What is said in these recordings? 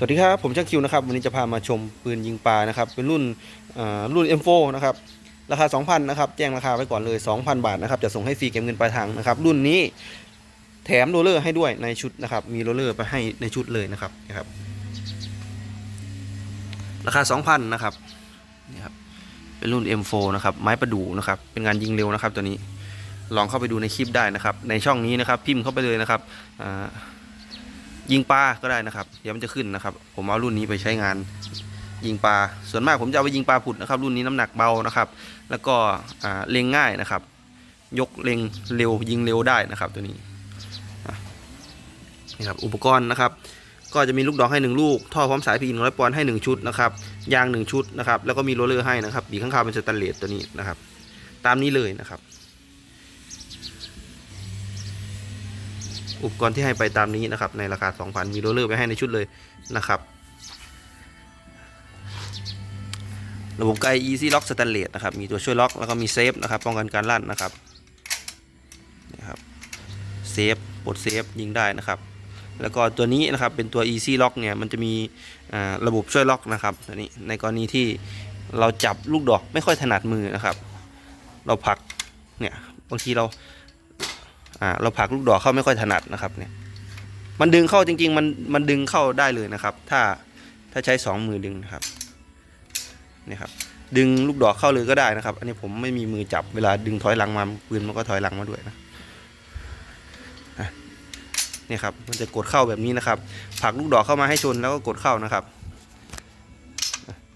สวัสดีครับ ผมช่างคิวนะครับ วันนี้จะพามาชมปืนยิงปลานะครับ เป็นรุ่นอ่ารุ่น M4 นะครับ ราคา 2,000 นะครับ แจ้งราคาไว้ก่อนเลย 2,000 บาทนะครับ จะส่งให้ฟรีเก็บเงินปลายทางนะครับ รุ่นนี้แถมโรเลอร์ให้ด้วยในชุดนะครับ มีโรเลอร์ไปให้ในชุดเลยนะครับนะครับ ราคา 2,000 นะครับนี่ครับ เป็นรุ่น M4 นะครับ ไม้ประดู่นะครับ เป็นงานยิงเร็วนะครับตัวนี้ ลองเข้าไปดูในคลิปได้นะครับ ในช่องนี้นะครับ พิมพ์เข้าไปเลยนะครับอ่า ยิงปลาก็ได้นะครับ เดี๋ยวมันจะขึ้นนะครับ ผมเอารุ่นนี้ไปใช้งานยิงปลา ส่วนมากผมจะเอาไปยิงปลาผุดนะครับ รุ่นนี้น้ำหนักเบานะครับ แล้วก็เล็งง่ายนะครับ ยกเล็งเร็วยิงเร็วได้นะครับตัวนี้อะนี่ครับอุปกรณ์นะครับ ก็จะมีลูกดอกให้หนึ่งลูก ท่อพร้อมสายพีนร้อยปอนด์ให้หนึ่งชุดนะครับยางหนึ่งชุดนะครับแล้วก็มีโรลเลอร์ให้นะครับปีข้างคาวเป็นสแตนเลสตัวนี้นะครับ ตามนี้เลยนะครับ อุปกรณ์ที่ให้ไปตามนี้นะครับ ในราคา 2,000 มีโรลเลอร์ไปให้ในชุดเลยนะครับ ระบบไก Easy Lock Stainless นะครับ มีตัวช่วยล็อกแล้วก็มีเซฟนะครับ ป้องกันการลั่นนะครับนะครับเซฟปลดเซฟยิงได้นะครับแล้วก็ตัวนี้นะครับเป็นตัว Easy Lock เนี่ยมันจะมีระบบช่วยล็อกนะครับตัวนี้ในกรณีที่เราจับลูกดอกไม่ค่อยถนัดมือนะครับ เราผลักเนี่ยบางทีเรา อ่าเราผักลูกดอกเข้าไม่ค่อยถนัดนะครับเนี่ยมันดึงเข้าจริง ๆ มันมันดึงเข้าได้เลยนะครับ ถ้าถ้าใช้สองมือดึงนะครับเนี่ยครับดึงลูกดอกเข้าเลยก็ได้นะครับ อันนี้ผมไม่มีมือจับเวลาดึงถอยหลังมาปืนมันก็ถอยหลังมาด้วยนะเนี่ยครับมันจะกดเข้าแบบนี้นะครับผักลูกดอกเข้ามาให้ชนแล้วก็กดเข้านะครับ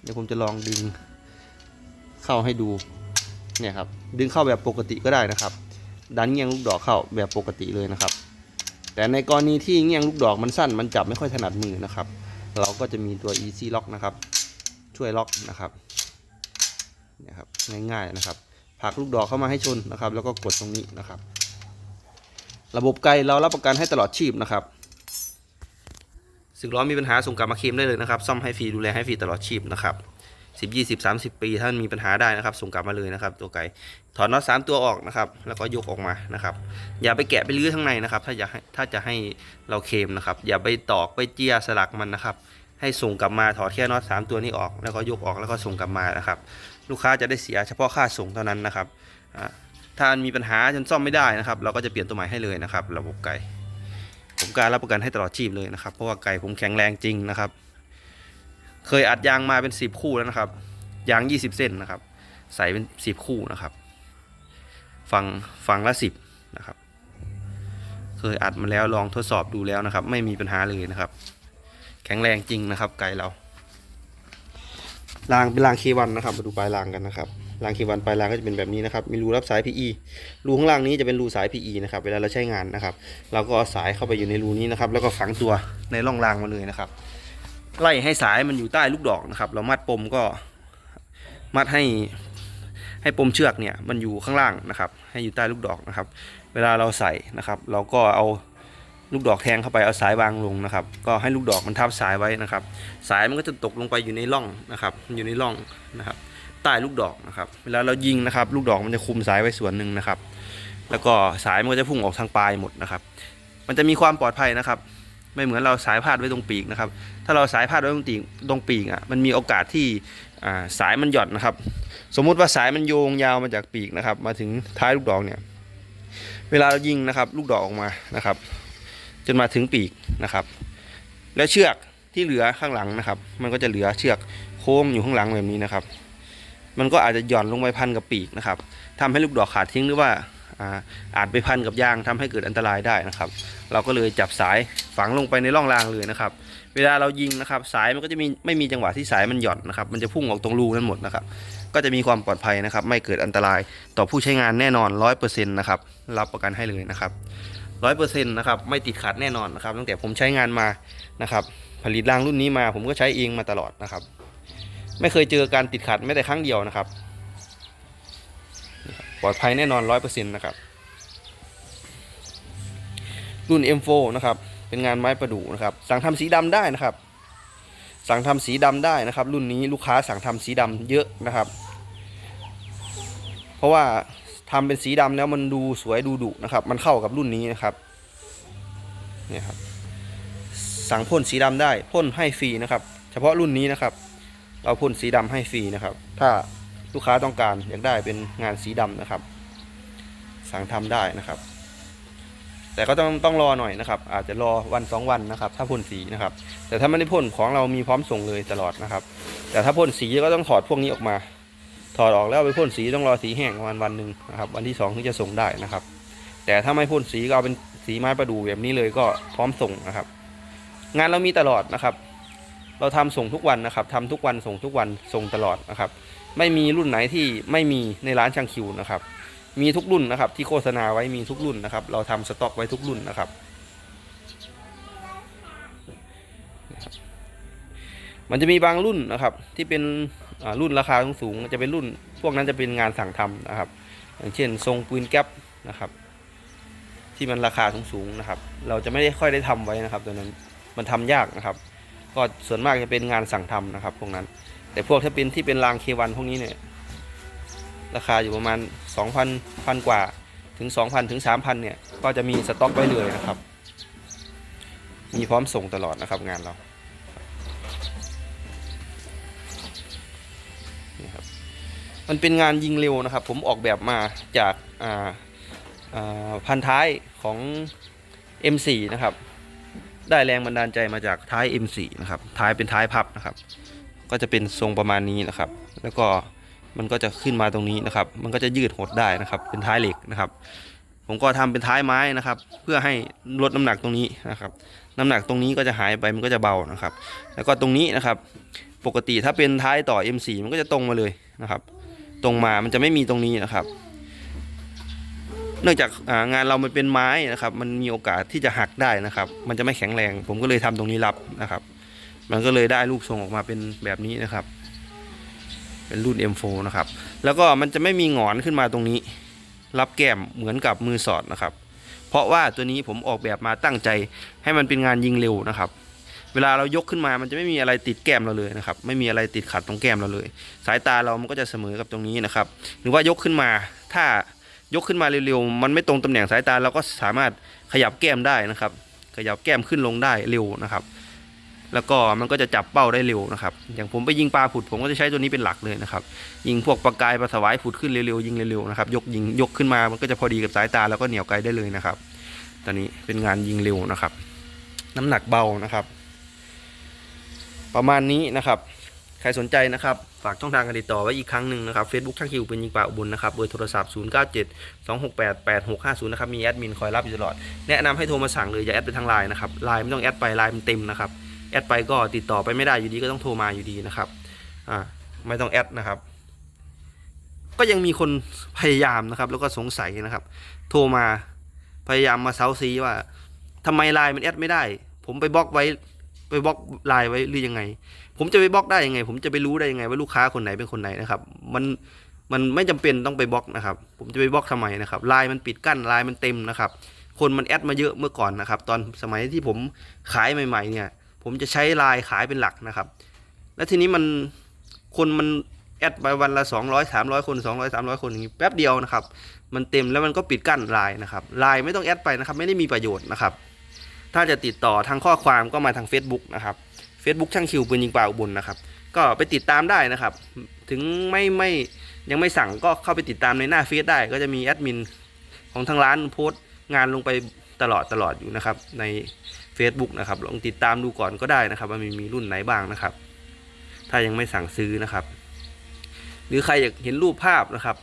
เดี๋ยวผมจะลองดึงเข้าให้ดูเนี่ยครับดึงเข้าแบบปกติก็ได้นะครับ ดันเงี้ยงลูกดอกเข้าแบบปกติเลยนะครับ แต่ในกรณีที่เงี้ยงลูกดอกมันสั้น มันจับไม่ค่อยถนัดมือนะครับ เราก็จะมีตัว easy lock นะครับ ช่วยล็อกนะครับเนี่ยครับง่ายๆนะครับผลักลูกดอกเข้ามาให้ชนนะครับ แล้วก็กดตรงนี้นะครับ ระบบไกลเรารับประกันให้ตลอดชีพนะครับสึกล้อมีปัญหาส่งกลับมาเคลมได้เลยนะครับ ซ่อมให้ฟรีดูแลให้ฟรีตลอดชีพนะครับ สิบยี่สิบสามสิบปีถ้ามีปัญหาได้นะครับ ส่งกลับมาเลยนะครับ ตัวไกลถอดน็อตสามตัวออกนะครับ แล้วก็ยกออกมานะครับ อย่าไปแกะไปลื้อข้างในนะครับ ถ้าอยากถ้าจะให้เราเคลมนะครับ อย่าไปตอกไปเจียสลักมันนะครับ ให้ส่งกลับมาถอดแค่น็อตสามตัวนี้ออกแล้วก็ยกออกแล้วก็ส่งกลับมานะครับ ลูกค้าจะได้เสียเฉพาะค่าส่งเท่านั้นนะครับอ่าถ้ามีปัญหาจนซ่อมไม่ได้นะครับ เราก็จะเปลี่ยนตัวใหม่ให้เลยนะครับ ระบบไก่ผมการรับประกันให้ตลอดชีพเลยนะครับ เพราะว่าไก่ผมแข็งแรงจริงนะครับ เคยอัดยางมาเป็นสิบคู่แล้วนะครับ ยางยี่สิบเส้นนะครับ ใส่เป็นสิบคู่นะครับฟังฟังละสิบนะครับ เคยอัดมาแล้วลองทดสอบดูแล้วนะครับ ไม่มีปัญหาเลยนะครับ แข็งแรงจริงนะครับ ไก่เรารางเป็นรางเควันนะครับมาดูปลายรางกันนะครับรางเควันปลายรางก็จะเป็นแบบนี้นะครับ มีรูรับสาย PE รูข้างล่างนี้จะเป็นรูสาย PE นะครับ เวลาเราใช้งานนะครับ เราก็เอาสายเข้าไปอยู่ในรูนี้นะครับ แล้วก็ฝังตัวในร่องรางมาเลยนะครับ ไล่ให้สายมันอยู่ใต้ลูกดอกนะครับ เรามัดปมก็มัดให้ให้ปมเชือกเนี่ยมันอยู่ข้างล่างนะครับ ให้อยู่ใต้ลูกดอกนะครับ เวลาเราใส่นะครับ เราก็เอาลูกดอกแทงเข้าไปเอาสายวางลงนะครับ ก็ให้ลูกดอกมันทับสายไว้นะครับ สายมันก็จะตกลงไปอยู่ในร่องนะครับมันอยู่ในร่องนะครับ ใต้ลูกดอกนะครับ เวลาเรายิงนะครับ ลูกดอกมันจะคุมสายไว้ส่วนหนึ่งนะครับ แล้วก็สายมันก็จะพุ่งออกทางปลายหมดนะครับ มันจะมีความปลอดภัยนะครับ ไม่เหมือนเราสายพาดไว้ตรงปีกนะครับ ถ้าเราสายพาดไว้ตรงปีกตรงปีกอะมันมีโอกาสที่สายมันหย่อนนะครับ สมมุติว่าสายมันโยงยาวมาจากปีกนะครับ มาถึงท้ายลูกดอกเนี่ย เวลาเรายิงนะครับ ลูกดอกออกมานะครับ จนมาถึงปีกนะครับ แล้วเชือกที่เหลือข้างหลังนะครับ มันก็จะเหลือเชือกโค้งอยู่ข้างหลังแบบนี้นะครับ มันก็อาจจะหย่อนลงไปพันกับปีกนะครับทำให้ลูกดอกขาดทิ้งหรือว่า อาจไปพันกับยางทำให้เกิดอันตรายได้นะครับ เราก็เลยจับสายฝังลงไปในร่องรางเลยนะครับ เวลาเรายิงนะครับ สายมันก็จะมีไม่มีจังหวะที่สายมันหย่อนนะครับ มันจะพุ่งออกตรงรูนั้นหมดนะครับ ก็จะมีความปลอดภัยนะครับ ไม่เกิดอันตรายต่อผู้ใช้งานแน่นอนร้อยเปอร์เซ็นต์นะครับ รับประกันให้เลยนะครับร้อยเปอร์เซ็นต์นะครับไม่ติดขัดแน่นอนนะครับตั้งแต่ผมใช้งานมานะครับผลิตรางรุ่นนี้มาผมก็ใช้เองมาตลอดนะครับ ไม่เคยเจอการติดขัดแม้แต่ครั้งเดียวนะครับ ปลอดภัยแน่นอนร้อยเปอร์เซ็นต์นะครับ รุ่น M4 นะครับ เป็นงานไม้ประดู่นะครับ สั่งทำสีดำได้นะครับ สั่งทำสีดำได้นะครับ รุ่นนี้ลูกค้าสั่งทำสีดำเยอะนะครับ เพราะว่าทำเป็นสีดำแล้วมันดูสวยดูดุนะครับ มันเข้ากับรุ่นนี้นะครับเนี่ยครับ สั่งพ่นสีดำได้พ่นให้ฟรีนะครับ เฉพาะรุ่นนี้นะครับ เราพ่นสีดำให้ฟรีนะครับ ถ้า ลูกค้าต้องการอยากได้เป็นงานสีดำนะครับ สั่งทำได้นะครับ แต่ก็ต้องต้องรอหน่อยนะครับ อาจจะรอวันสองวันนะครับ ถ้าพ่นสีนะครับ แต่ถ้าไม่ได้พ่นของเรามีพร้อมส่งเลยตลอดนะครับ แต่ถ้าพ่นสีก็ต้องถอดพวกนี้ออกมา ถอดออกแล้วไปพ่นสีต้องรอสีแห้งประมาณวันหนึ่งนะครับ วันที่สองถึงจะส่งได้นะครับ แต่ถ้าไม่พ่นสีก็เอาเป็นสีไม้ประดู่แบบนี้เลยก็พร้อมส่งนะครับ งานเรามีตลอดนะครับ เราทำส่งทุกวันนะครับทำทุกวันส่งทุกวันส่งตลอดนะครับ ไม่มีรุ่นไหนที่ไม่มีในร้านช่างคิวนะครับ มีทุกรุ่นนะครับ ที่โฆษณาไว้มีทุกรุ่นนะครับ เราทำสต็อกไว้ทุกรุ่นนะครับ มันจะมีบางรุ่นนะครับ ที่เป็นรุ่นราคาสูงจะเป็นรุ่น พวกนั้นจะเป็นงานสั่งทำนะครับ อย่างเช่น ทรงปืนแก๊ปนะครับ ที่มันราคาสูงๆนะครับ เราจะไม่ได้ค่อยได้ทำไว้นะครับตัวนั้นมันทำยากนะครับ ก็ส่วนมากจะเป็นงานสั่งทำนะครับพวกนั้น แต่พวกถ้าเป็นที่เป็นรางเควันพวกนี้เนี่ยราคาอยู่ประมาณ 2,000พันกว่าถึง 2,000ถึง3,000เนี่ยก็จะมีสต็อกไว้เลยนะครับ มีพร้อมส่งตลอดนะครับงานเรานี่ครับมันเป็นงานยิงเร็วนะครับ ผมออกแบบมาจากาาพันท้ายของ M4 นะครับ ได้แรงบันดาลใจมาจากท้าย M4 นะครับ ท้ายเป็นท้ายพับนะครับ ก็จะเป็นทรงประมาณนี้นะครับ แล้วก็มันก็จะขึ้นมาตรงนี้นะครับ มันก็จะยืดหดได้นะครับ เป็นท้ายเหล็กนะครับ ผมก็ทำเป็นท้ายไม้นะครับ เพื่อให้ลดน้ำหนักตรงนี้นะครับ น้ำหนักตรงนี้ก็จะหายไปมันก็จะเบานะครับ แล้วก็ตรงนี้นะครับ ปกติถ้าเป็นท้ายต่อ M4 มันก็จะตรงมาเลยนะครับ ตรงมามันจะไม่มีตรงนี้นะครับ เนื่องจากงานเรามันเป็นไม้นะครับ มันมีโอกาสที่จะหักได้นะครับ มันจะไม่แข็งแรง ผมก็เลยทำตรงนี้รับนะครับ มันก็เลยได้รูปทรงออกมาเป็นแบบนี้นะครับ เป็นรุ่น M4 นะครับ แล้วก็มันจะไม่มีหงอนขึ้นมาตรงนี้ รับแก้มเหมือนกับมือสอดนะครับ เพราะว่าตัวนี้ผมออกแบบมาตั้งใจให้มันเป็นงานยิงเร็วนะครับ เวลาเรายกขึ้นมามันจะไม่มีอะไรติดแก้มเราเลยนะครับ ไม่มีอะไรติดขัดตรงแก้มเราเลย สายตาเรามันก็จะเสมอกับตรงนี้นะครับ หรือว่ายกขึ้นมาถ้า ยกขึ้นมาเร็วๆ มันไม่ตรงตำแหน่งสายตาเราก็สามารถขยับแก้มได้นะครับ ขยับแก้มขึ้นลงได้เร็วนะครับ แล้วก็มันก็จะจับเป้าได้เร็วนะครับ อย่างผมไปยิงปลาผุดผมก็จะใช้ตัวนี้เป็นหลักเลยนะครับ ยิงพวกปลากายปลาสวายผุดขึ้นเร็วๆยิงเร็วๆนะครับ ยกยิงยกขึ้นมามันก็จะพอดีกับสายตาแล้วก็เหนียวไกลได้เลยนะครับ ตอนนี้เป็นงานยิงเร็วนะครับ น้ำหนักเบานะครับ ประมาณนี้นะครับ ใครสนใจนะครับ ฝากช่องทางการติดต่อไว้อีกครั้งหนึ่งนะครับ Facebook ช่างคิวเป็นยิงปลาอุบลนะครับ เบอร์โทรศัพท์ 0 9 7 2 6 8 8 6 5 0 นะครับ มีแอดมินคอยรับอยู่ตลอด แนะนำให้โทรมาสั่งเลยอย่าแอดไปทางไลน์นะครับ ไลน์ไม่ต้องแอดไป ไลน์มันเต็มนะครับ แอดไปก็ติดต่อไปไม่ได้อยู่ดีก็ต้องโทรมาอยู่ดีนะครับ อ่า ไม่ต้องแอดนะครับ ก็ยังมีคนพยายามนะครับ แล้วก็สงสัยนะครับ โทรมา พยายามมาเซาซีว่าทำไมไลน์มันแอดไม่ได้ ผมไปบล็อกไว้ ไปบล็อกไลน์ไว้หรือยังไง ผมจะไปบล็อกได้ยังไง ผมจะไปรู้ได้ยังไง ว่าลูกค้าคนไหนเป็นคนไหนนะครับ มันมันไม่จำเป็นต้องไปบล็อกนะครับ ผมจะไปบล็อกทำไมนะครับไลน์มันปิดกั้นไลน์มันเต็มนะครับ คนมันแอดมาเยอะเมื่อก่อนนะครับ ตอนสมัยที่ผมขายใหม่ ๆ เนี่ย ผมจะใช้ไลน์ขายเป็นหลักนะครับ แล้วทีนี้มันคนมันแอดไปวันละสองร้อยสามร้อยคนสองร้อยสามร้อยคนอย่างนี้แป๊บเดียวนะครับ มันเต็มแล้วมันก็ปิดกั้นไลน์นะครับไลน์ไม่ต้องแอดไปนะครับ ไม่ได้มีประโยชน์นะครับ ถ้าจะติดต่อทางข้อความก็มาทาง Facebook นะครับ Facebook ช่างคิวปืนยิงปลาอุบลนะครับ ก็ไปติดตามได้นะครับ ถึงไม่ไม่ยังไม่สั่งก็เข้าไปติดตามในหน้าเฟซได้ ก็จะมีแอดมินของทางร้านโพสต์งานลงไปตลอดตลอดอยู่นะครับ ใน Facebook นะครับลองติดตามดูก่อนก็ได้นะครับว่ามีมีรุ่นไหนบ้างนะครับ ถ้ายังไม่สั่งซื้อนะครับ หรือใครอยากเห็นรูปภาพนะครับ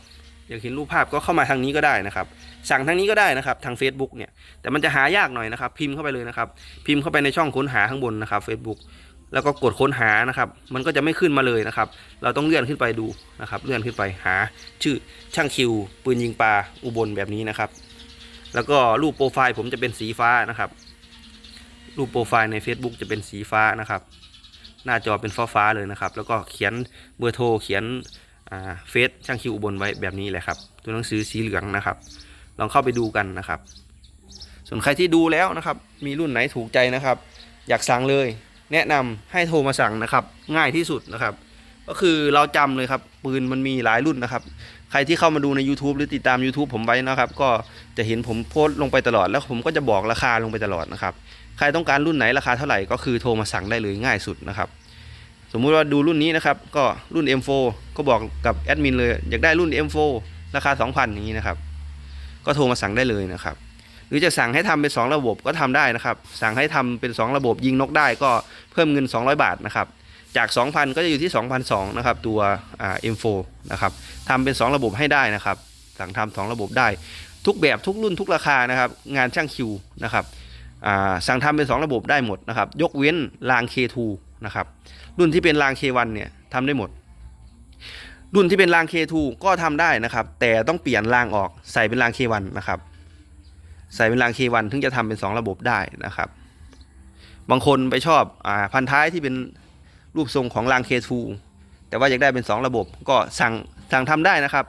อยากเห็นรูปภาพก็เข้ามาทางนี้ก็ได้นะครับ สั่งทางนี้ก็ได้นะครับ ทาง Facebook เนี่ย แต่มันจะหายากหน่อยนะครับ พิมพ์เข้าไปเลยนะครับ พิมพ์เข้าไปในช่องค้นหาข้างบนนะครับ Facebook แล้วก็กดค้นหานะครับ มันก็จะไม่ขึ้นมาเลยนะครับ เราต้องเลื่อนขึ้นไปดูนะครับ เลื่อนขึ้นไปหาชื่อช่างคิว ปืนยิงปลาอุบลแบบนี้นะครับ แล้วก็รูปโปรไฟล์ผมจะเป็นสีฟ้านะครับ รูปโปรไฟล์ใน Facebook จะเป็นสีฟ้านะครับ หน้าจอเป็นฟ้าฟ้าๆเลยนะครับ แล้วก็เขียนเบอร์โทรเขียน เฟซช่างคิวอุบลไว้แบบนี้แหละครับ ตัวหนังสือสีเหลืองนะครับ ลองเข้าไปดูกันนะครับ ส่วนใครที่ดูแล้วนะครับ มีรุ่นไหนถูกใจนะครับ อยากสั่งเลย แนะนำให้โทรมาสั่งนะครับ ง่ายที่สุดนะครับ ก็คือเราจำเลยครับ ปืนมันมีหลายรุ่นนะครับ ใครที่เข้ามาดูใน YouTube หรือติดตาม YouTube ผมไว้นะครับ ก็จะเห็นผมโพสต์ลงไปตลอด แล้วผมก็จะบอกราคาลงไปตลอดนะครับ ใครต้องการรุ่นไหนราคาเท่าไหร่ก็คือโทรมาสั่งได้เลยง่ายสุดนะครับ สมมุติว่าดูรุ่นนี้นะครับ ก็รุ่น M4 ก็บอกกับแอดมินเลย อยากได้รุ่น M4 ราคา 2,000 อย่างนี้นะครับ ก็โทรมาสั่งได้เลยนะครับ หรือจะสั่งให้ทำเป็น 2 ระบบก็ทำได้นะครับ สั่งให้ทำเป็น 2 ระบบยิงนกได้ก็เพิ่มเงิน 200 บาทนะครับ จาก 2,000 ก็จะอยู่ที่2,200นะครับ ตัว M4 นะครับทำเป็น 2 ระบบให้ได้นะครับ สั่งทำสองระบบได้ ทุกแบบทุกรุ่นทุกราคานะครับ งานช่างคิวนะครับสั่งทำเป็น 2 ระบบได้หมดนะครับ ยกเว้นราง K2 นะครับ รุ่นที่เป็นราง K1 เนี่ยทำได้หมด รุ่นที่เป็นราง K2 ก็ทำได้นะครับ แต่ต้องเปลี่ยนรางออกใส่เป็นราง K1 นะครับ ใส่เป็นราง K1 ถึงจะทำเป็น 2 ระบบได้นะครับ บางคนไปชอบอาพันท้ายที่เป็นรูปทรงของราง K2 แต่ว่าอยากได้เป็น 2 ระบบก็สั่งสั่งทำได้นะครับ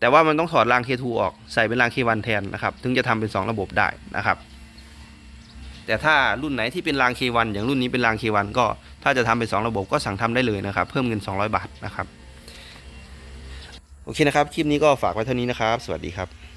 แต่ว่ามันต้องถอดราง K2 ออกใส่เป็นราง K1 แทนนะครับ ถึงจะทำเป็น 2 ระบบได้นะครับ แต่ถ้ารุ่นไหนที่เป็นราง K1 อย่างรุ่นนี้เป็นราง K1 ก็ถ้าจะทำเป็น 2 ระบบก็สั่งทำได้เลยนะครับ เพิ่มเงิน 200 บาทนะครับ โอเคนะครับ คลิปนี้ก็ฝากไว้เท่านี้นะครับ สวัสดีครับ